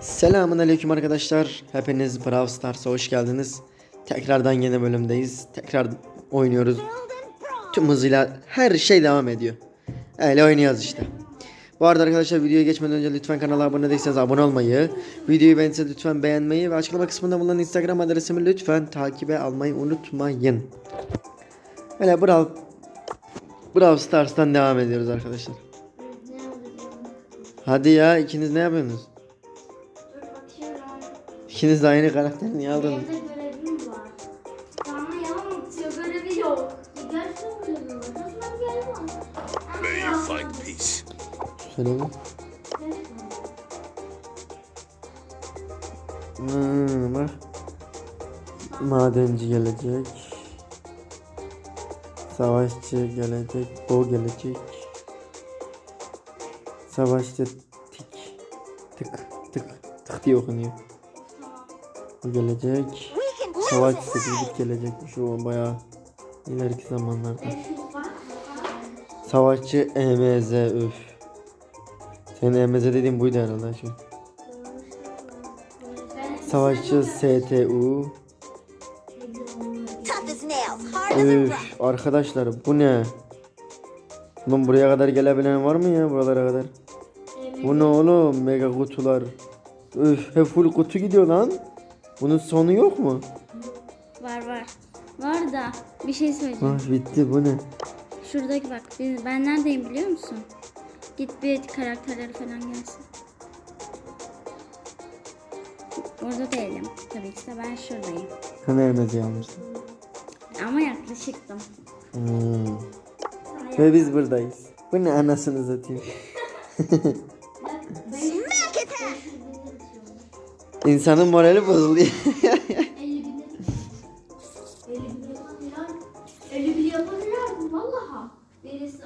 Selamun aleyküm arkadaşlar. Hepiniz Brawl Stars'a hoş geldiniz. Tekrardan yeni bölümdeyiz. Tekrar oynuyoruz. Tüm hızıyla her şey devam ediyor. Öyle oynuyoruz işte. Bu arada arkadaşlar videoya geçmeden önce lütfen kanala abone değilseniz abone olmayı, videoyu beğendiyseniz lütfen beğenmeyi ve açıklama kısmında bulunan Instagram adresimi lütfen takibe almayı unutmayın. Öyle Brawl, Brawl Stars'tan devam ediyoruz arkadaşlar. Hadi ya ikiniz ne yapıyorsunuz? İkiniz de aynı karakteri niye aldınız? Evde görevim var. Bana yalan atıyor. Görevi yok. Gerçekten görevi var. Resmen görevi var. May you find peace. Söyle mi? Hmm, bak. Madenci gelecek. Savaşçı gelecek. Bo gelecek. Savaşçı diye okunuyor. Bu gelecek. 8 bit gelecekmiş o bayağı ileriki zamanlarda. Savaşçı EMZ öf. Senin EMZ dediğin buydu herhalde şu. Savaşçı STU. Üf arkadaşlar bu ne? Ulan buraya kadar gelebilen var mı ya buralara kadar? Bu ne oğlum mega kutular. Üf hep full kutu gidiyor lan. Bunun sonu yok mu? Var var. Var da bir şey söyleyeceğim. Ah bitti bu ne? Şuradaki bak. biz- Ben neredeyim biliyor musun? Git bir karakterleri falan gelsin. Orada değilim. Tabii ki de ben şuradayım. EMZ almışsın. Ama yaklaşıktım. Hmm. Ve biz buradayız. Bu ne anasını satayım. İnsanın morali bozuluyor. 50 bin 50 bin yapabilir 50 bin mi? Vallaha. Birisi...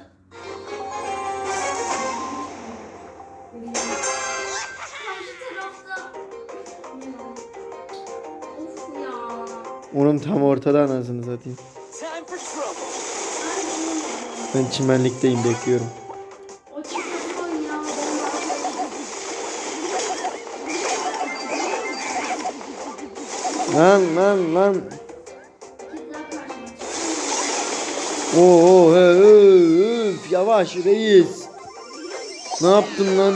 Karşı tarafta... Ne var? Of ya. Onun tam ortada anasını satayım. Ben çimenlikteyim bekliyorum. Lan lan lan. Oo he, öf, yavaş reis. Ne yaptın lan?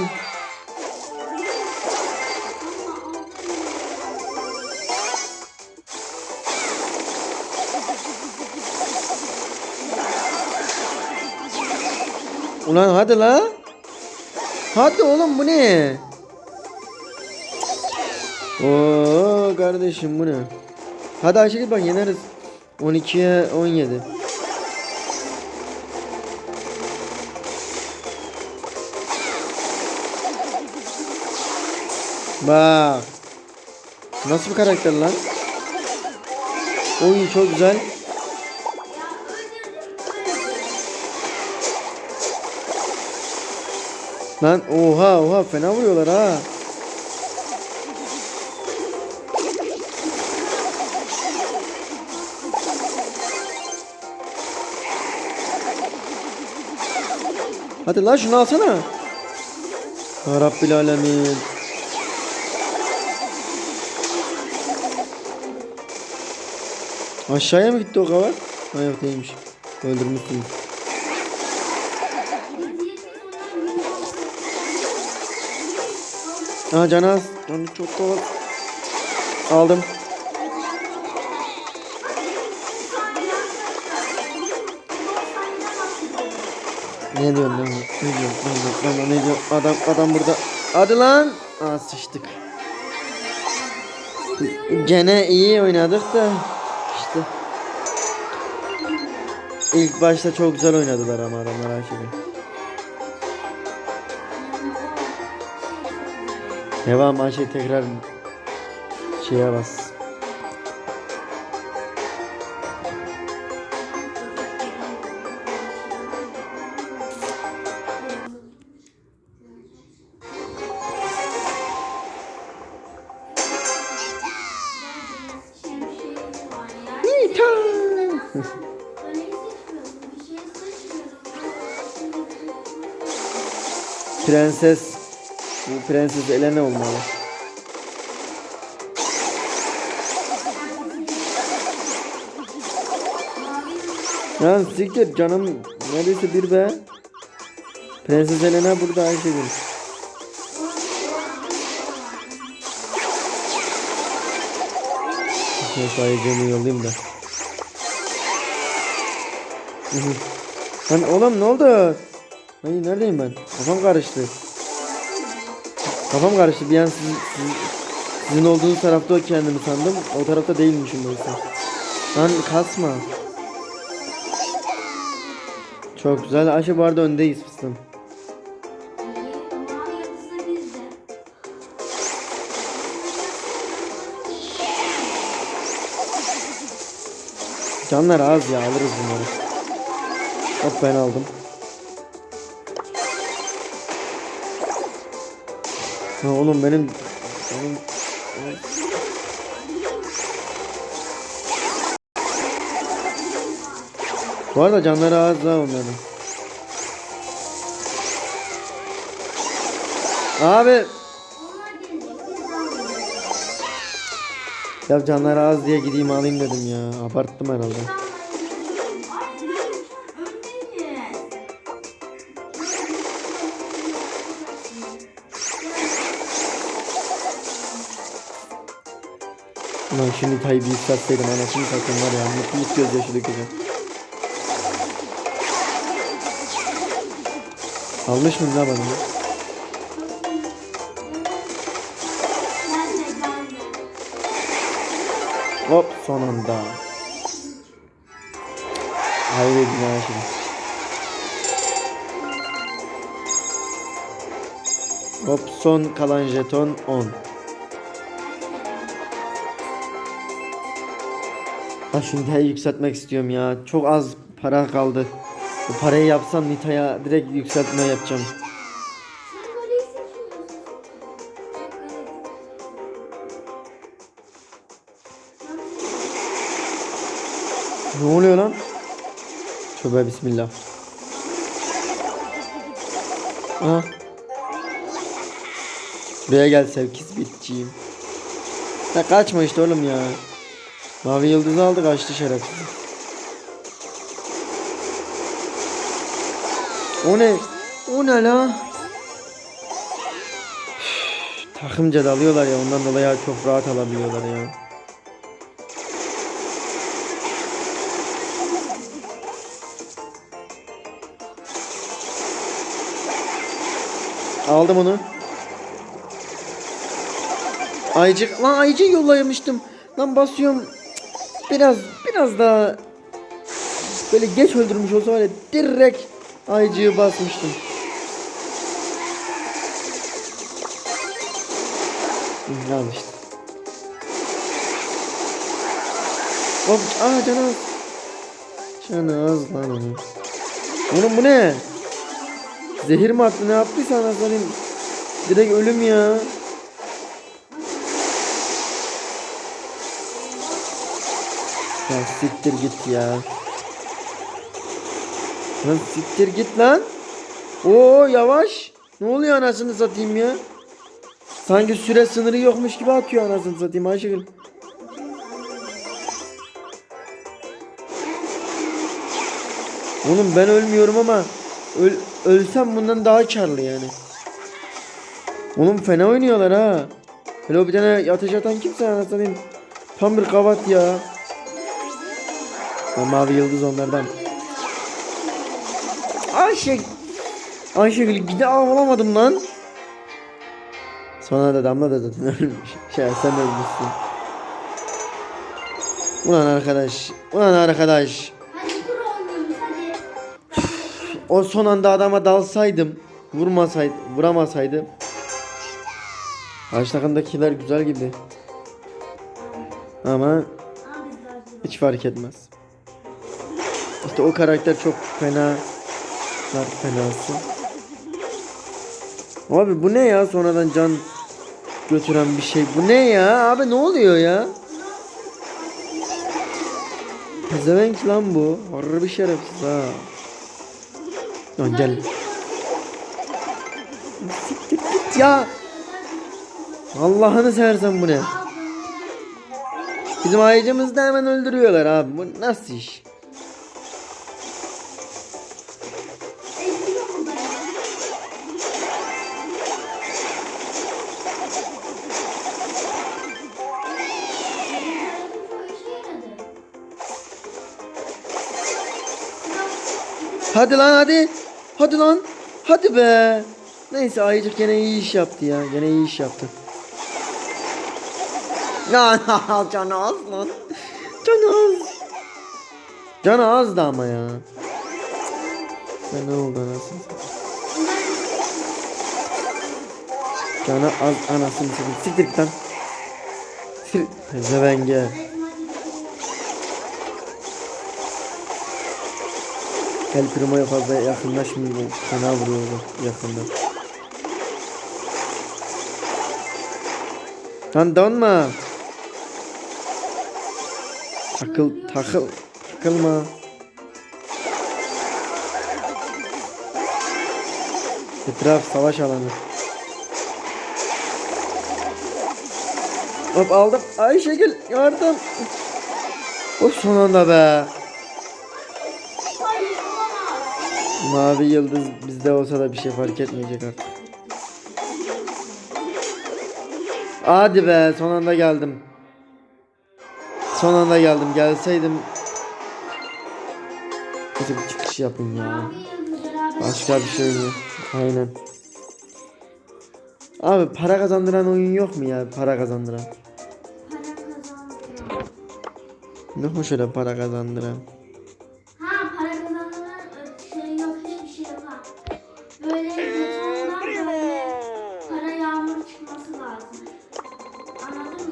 Ulan hadi la. Hadi oğlum bu ne? Oo kardeşim bu ne? Hadi Ayşegül bak yeneriz. 12'ye 17. Bak. Nasıl bir karakter lan? Oy çok güzel. Lan oha oha fena vuruyorlar ha. Hadi lan şunu alsana. Ya Rabbil alemin. Aşağıya mı gitti o kavak? Ha yok değilmiş. Öldürmüşsünüz. Aa canı az. Canı çok az. Aldım. Ne diyorsun lan? Ne diyorsun? Ne diyorsun? Lan ne diyorsun? Adam adam burada. Hadi lan. Aa sıçtık. Gene iyi oynadık da işte. İlk başta çok güzel oynadılar ama adamlar şeyi. Devam Ayşe tekrar şeye bas. Prenses bu Prenses Elena olmalı. Lan siktir canım neredeyse bir be. Prenses Elena burada Ayşegül. Mesai gemiyi yollayayım da. Lan oğlum ne oldu? Ay neredeyim ben? Kafam karıştı. Kafam karıştı bir an sizin, sizin, sizin olduğunuz tarafta kendimi sandım. O tarafta değilmişim oysa. Lan kasma. Çok güzel. Ayşe bu arada öndeyiz fıstığım. Canlar az ya alırız bunları. Hop ben aldım. Ha oğlum benim benim Bu arada canları az daha onların. Abi ya canları az diye gideyim alayım dedim ya. Abarttım herhalde. Ulan şimdi Tayyip'i yükseltseydim anasını satayım var ya mutluluk gözyaşı dökeceğim. Almış mıyım la bana? Hop son anda. Hayır günah şimdi. Hop son kalan jeton 10. Ha şu Nita'yı yükseltmek istiyorum ya. Çok az para kaldı. Bu parayı yapsam Nita'ya direkt yükseltme yapacağım. Ne oluyor lan? Tövbe bismillah. Aha. Buraya gel sevkis bitçiyim. Ya kaçma işte oğlum ya. Mavi yıldızı aldı kaçtı şerefsiz. O ne? O ne la? Takımca dalıyorlar ya ondan dolayı çok rahat alabiliyorlar ya. Aldım onu. Ayıcık lan ayıcık yollayamıştım. Lan basıyorum. Biraz biraz daha böyle geç öldürmüş olsa var ya direkt ayıcığı basmıştım. İşte. Hop, aa canı az. Canı az lan onun. Oğlum bu ne? Zehir mi attı ne yaptıysa anasını Direkt ölüm ya. Ya siktir git ya. Lan siktir git lan. Oo yavaş. Ne oluyor anasını satayım ya? Sanki süre sınırı yokmuş gibi atıyor anasını satayım Ayşegül. Oğlum ben ölmüyorum ama öl, ölsem bundan daha karlı yani. Oğlum fena oynuyorlar ha. Hele bir tane ateş atan kimse anasını satayım. Tam bir kavat ya. O mavi yıldız onlardan. Ayşe. Ayşegül gide ağlamadım lan. Sonra da damla da zaten ölmüş. Şey sen ölmüşsün. Ulan arkadaş. Ulan arkadaş. Hadi kur oynuyoruz hadi. O son anda adama dalsaydım. Vurmasaydı. Vuramasaydım. Karşı takımdakiler güzel gibi. Ama hiç fark etmez. İşte o karakter çok fena. Lar fenası. Abi bu ne ya sonradan can götüren bir şey. Bu ne ya? Abi ne oluyor ya? Pezevenk lan bu. Harbi şerefsiz ha. Lan gel. Siktir git ya. Allah'ını seversen bu ne? Bizim ayıcımızı da hemen öldürüyorlar abi. Bu nasıl iş? Hadi lan hadi. Hadi lan. Hadi be. Neyse ayıcık gene iyi iş yaptı ya. Gene iyi iş yaptı. Ya canı az lan. Canı az. Canı azdı ama ya. Sen ne oldu anasını? Canı az anasını satayım. Siktir git lan. Siktir. Pezevenge. El Primo'ya fazla yakınlaşmıyor. Fena vuruyorlar yakında. Lan donma. Takıl takıl takılma. Etraf savaş alanı. Hop aldım. Ayşegül yardım. Hop son anda be. Mavi yıldız bizde olsa da bir şey fark etmeyecek artık. Hadi be son anda geldim. Son anda geldim. Gelseydim. Neyse bir çıkış yapın ya. Başka bir şey yok. Aynen. Abi para kazandıran oyun yok mu ya? Para kazandıran. Para kazanıyor. Yok mu şöyle para kazandıran?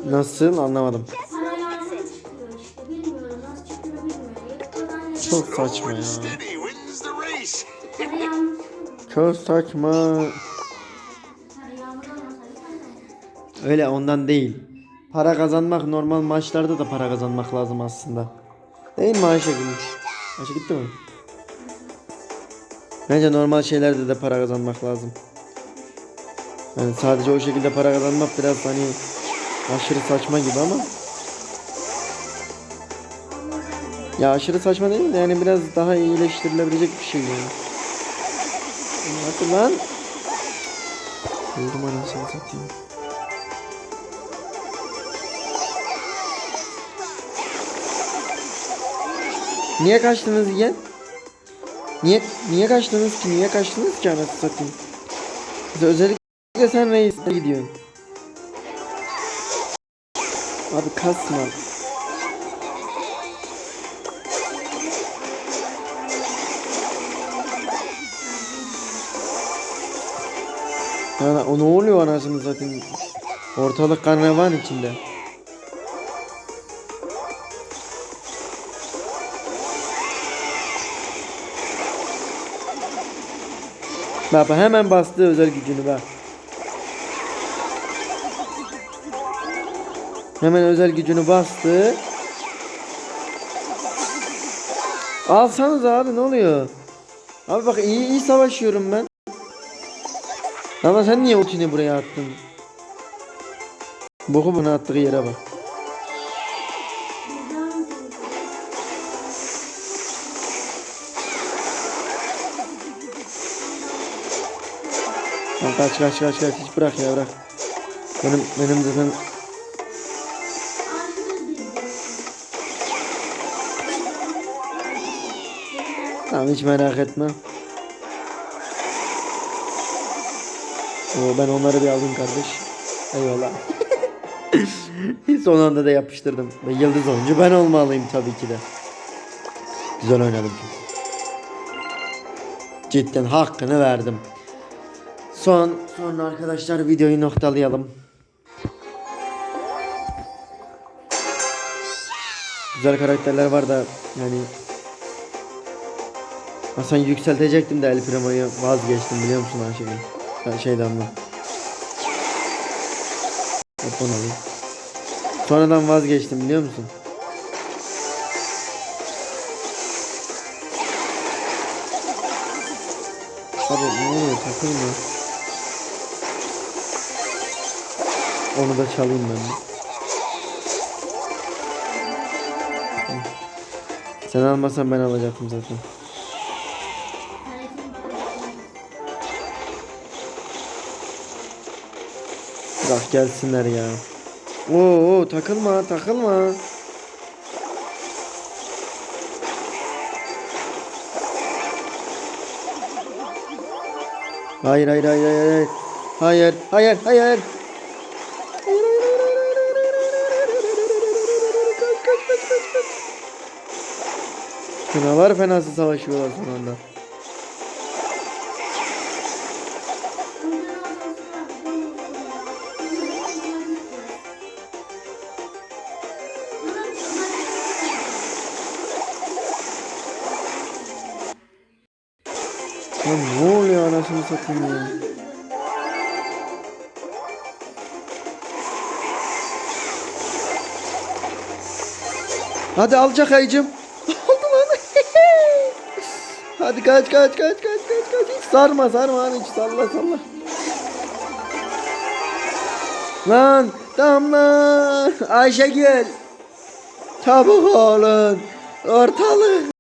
Yakından yakından Çok saçma ya. Çok saçma. Öyle ondan değil. Para kazanmak normal maçlarda da para kazanmak lazım aslında. Değil mi Ayşegül? Ayşe gitti mi? Bence normal şeylerde de para kazanmak lazım. Yani sadece o şekilde para kazanmak biraz hani aşırı saçma gibi ama. Ya aşırı saçma değil de yani biraz daha iyileştirilebilecek bir şey yani. Hadi lan. Öldüm anasını satayım. Niye kaçtınız ya? Niye niye kaçtınız ki? Niye kaçtınız ki anasını satayım? Özellikle sen reis gidiyorsun. Abi kasma. Yani o ne oluyor anasını satayım? Ortalık karnavan içinde. Bak, hemen bastı özel gücünü bak. Hemen özel gücünü bastı. Alsanız abi ne oluyor? Abi bak iyi iyi savaşıyorum ben. Ama sen niye ultini buraya attın? Boku buna attığı yere bak. Kaç kaç kaç kaç hiç bırak ya bırak. Benim benim zaten Tamam hiç merak etme. Oo, ben onları bir alayım kardeş. Eyvallah. Son anda da yapıştırdım. Ve yıldız oyuncu ben olmalıyım tabii ki de. Güzel oynadım. Cidden hakkını verdim. Son sonra arkadaşlar videoyu noktalayalım. Güzel karakterler var da yani Hasan yükseltecektim de El Primo'yu vazgeçtim biliyor musun Ayşegül? Ben şeyden? Hop onu alayım. Sonradan vazgeçtim biliyor musun? Abi ne oluyor takılma. Onu da çalayım ben. de. Sen almasan ben alacaktım zaten. Bırak gelsinler ya. Oo takılma takılma. Hayır hayır hayır hayır hayır. Hayır hayır hayır. Canavar fenası savaşıyorlar son anda. Satayım ya. Hadi alacak ayıcım. Aldı lan. Hadi kaç kaç kaç kaç kaç kaç. Hiç sarma sarma hani hiç salla salla. Lan damla Ayşegül. Çabuk olun. Ortalık